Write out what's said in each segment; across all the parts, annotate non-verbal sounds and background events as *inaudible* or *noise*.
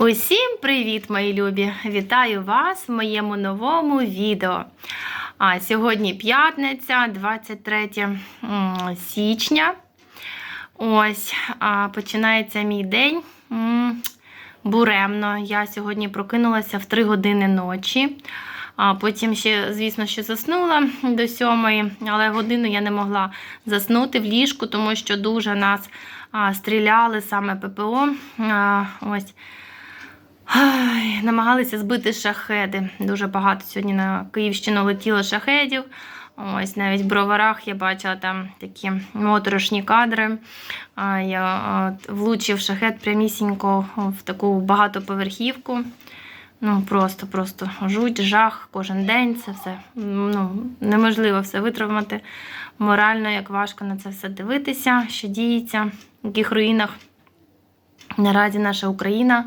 Усім привіт, мої любі! Вітаю вас в моєму новому відео. А сьогодні п'ятниця, 23 січня. Ось а, починається мій день. Буремно. Я сьогодні прокинулася в 3 години ночі. А потім ще, звісно, що заснула до сьомої, але годину я не могла заснути в ліжку, тому що дуже нас а, стріляли саме ППО. А, ось. Ай, намагалися збити шахеди. Дуже багато сьогодні на Київщину летіло шахедів. Ось навіть в броварах я бачила там такі моторошні кадри. Я влучив шахет прямісінько в таку багатоповерхівку. Ну, просто, просто жуть, жах кожен день. Це все ну, неможливо все витримати. Морально, як важко на це все дивитися, що діється, в яких руїнах наразі наша Україна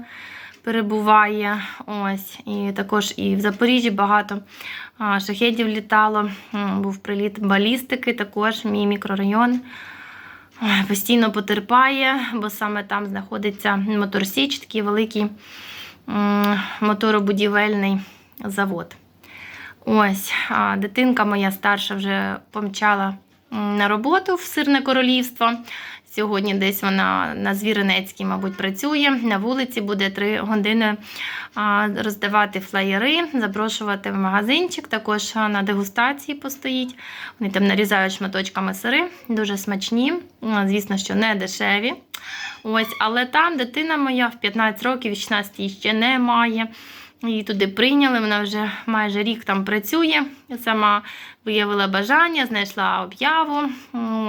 перебуває. Ось. І також і в Запоріжжі багато а, шахедів літало. Був приліт балістики, також мій мікрорайон. Постійно потерпає, бо саме там знаходиться моторсіч, такий великий моторобудівельний завод. Ось, дитинка моя старша вже помчала на роботу в Сирне Королівство. Сьогодні десь вона на Звіринецькій, мабуть, працює. На вулиці буде три години роздавати флеєри, запрошувати в магазинчик. Також на дегустації постоїть. Вони там нарізають шматочками сири, дуже смачні. Звісно, що не дешеві. Ось, але там дитина моя в 15 років, 16 її ще немає. Її туди прийняли, вона вже майже рік там працює. Сама виявила бажання, знайшла об'яву.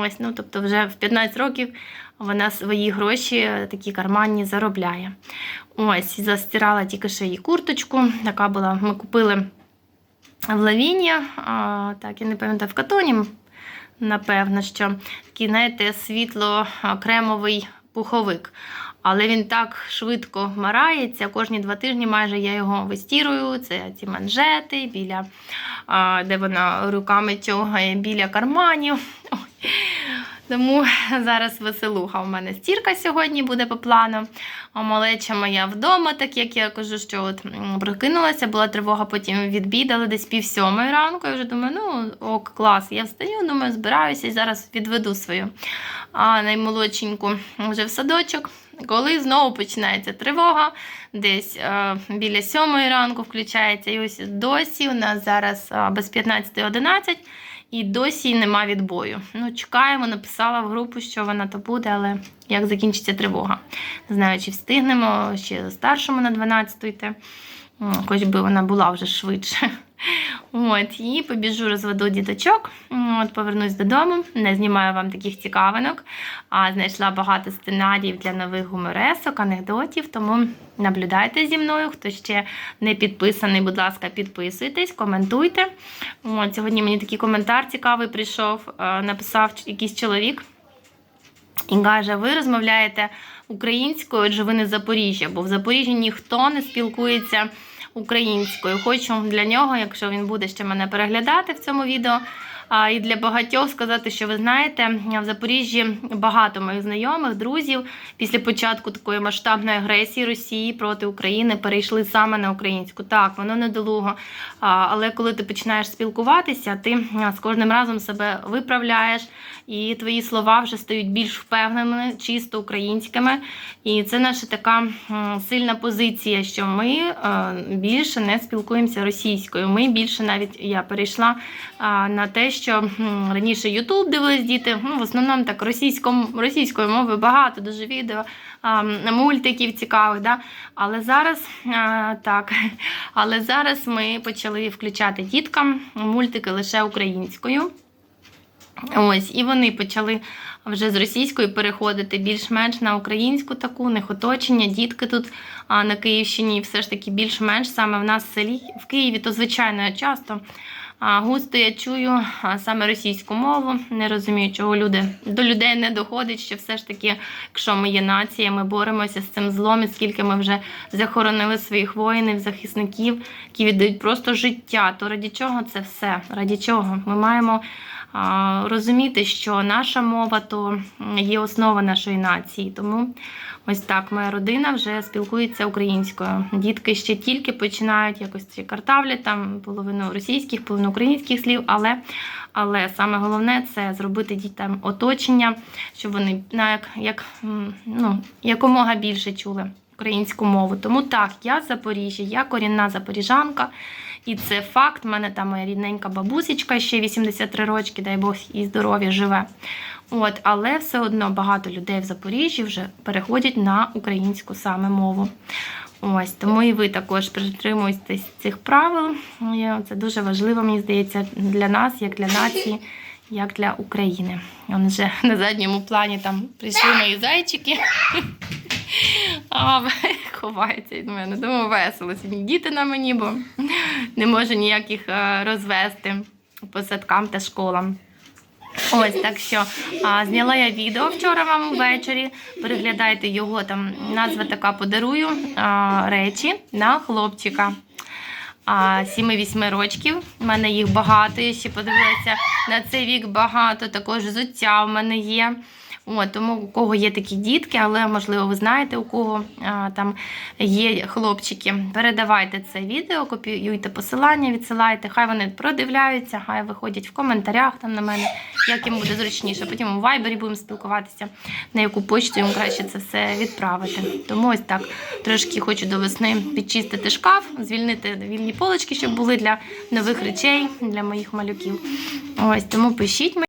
Ось, ну, тобто вже в 15 років вона свої гроші е, такі карманні заробляє. Ось, застирала тільки ще її курточку. Така була, ми купили в Лавіні, а, так, я не пам'ятаю, в катоні, напевно, що такий, знаєте, світло-кремовий пуховик. Але він так швидко марається. Кожні два тижні майже я його вистірую. Це ці манжети, біля, де вона руками тягає біля карманів. Тому *laughs* зараз веселуха. У мене стірка сьогодні буде по плану. А малеча моя вдома, так як я кажу, що от прокинулася, була тривога, потім відбідали десь пів сьомої ранку. Я вже думаю, ну ок, клас. Я встаю, думаю, збираюся і зараз відведу свою а наймолодшеньку вже в садочок. Коли знову починається тривога, десь е, біля сьомої ранку включається. І ось досі у нас зараз е, без 15.11 і досі нема відбою. Ну, чекаємо, написала в групу, що вона то буде, але як закінчиться тривога. Не знаю, чи встигнемо ще старшому на 12 йти. Хоч би вона була вже швидше. От, і побіжу, розведу діточок. От, повернусь додому, не знімаю вам таких цікавинок, а знайшла багато сценаріїв для нових гуморесок, анекдотів. Тому наблюдайте зі мною. Хто ще не підписаний, будь ласка, підписуйтесь, коментуйте. От, сьогодні мені такий коментар цікавий прийшов. е, Написав якийсь чоловік. І каже, ви розмовляєте українською, адже ви не Запоріжжя, бо в Запоріжжі ніхто не спілкується українською. Хочу для нього, якщо він буде ще мене переглядати в цьому відео. І для багатьох сказати, що ви знаєте, в Запоріжжі багато моїх знайомих, друзів після початку такої масштабної агресії Росії проти України перейшли саме на українську. Так, воно недолуго. Але коли ти починаєш спілкуватися, ти з кожним разом себе виправляєш, і твої слова вже стають більш впевненими, чисто українськими. І це наша така сильна позиція, що ми більше не спілкуємося російською. Ми більше навіть я перейшла на те, що раніше Ютуб дивились діти, ну, в основному так російськом, російської мови багато, дуже відео, мультиків цікавих. Да? Але зараз так, *laughs* але зараз ми почали включати діткам мультики лише українською. Ось, і вони почали вже з російської переходити більш-менш на українську таку, них оточення, дітки тут а, на Київщині, все ж таки більш-менш саме в нас в селі, в Києві, то звичайно часто густо я чую саме російську мову. Не розумію, чого люди до людей не доходить, що все ж таки, якщо ми є нація, ми боремося з цим злом, і скільки ми вже захоронили своїх воїнів, захисників, які віддають просто життя. То раді чого це все? Раді чого? Ми маємо розуміти, що наша мова то є основа нашої нації. Тому ось так моя родина вже спілкується українською. Дітки ще тільки починають якось ці картавлять, там половину російських, половину українських слів, але, але саме головне це зробити дітям оточення, щоб вони на як, як, ну, якомога більше чули українську мову. Тому так, я з Запоріжжя, я корінна запоріжанка. І це факт. У мене там моя рідненька бабусечка, ще 83 рочки, дай Бог і здоров'я живе. От, але все одно багато людей в Запоріжжі вже переходять на українську саме мову. Ось тому і ви також притримуєтесь цих правил. Це дуже важливо, мені здається, для нас, як для нації, як для України. Он вже на задньому плані там прийшли мої зайчики. Ховається від мене. Думаю, весело сьогодні діти на мені, бо *laughs* не можу ніяких е, розвести по садкам та школам. Ось так що а, зняла я відео вчора вам ввечері. Переглядайте його там. Назва така подарую а, речі на хлопчика. А, 7-8 рочків. У мене їх багато. Я ще подивилася на цей вік багато. Також взуття в мене є. От, тому у кого є такі дітки, але можливо ви знаєте, у кого а, там є хлопчики. Передавайте це відео, копіюйте посилання, відсилайте. Хай вони продивляються, хай виходять в коментарях там на мене, як їм буде зручніше. Потім у вайбері будемо спілкуватися, на яку почту їм краще це все відправити. Тому ось так трошки хочу до весни підчистити шкаф, звільнити вільні полочки, щоб були для нових речей, для моїх малюків. Ось тому пишіть мені.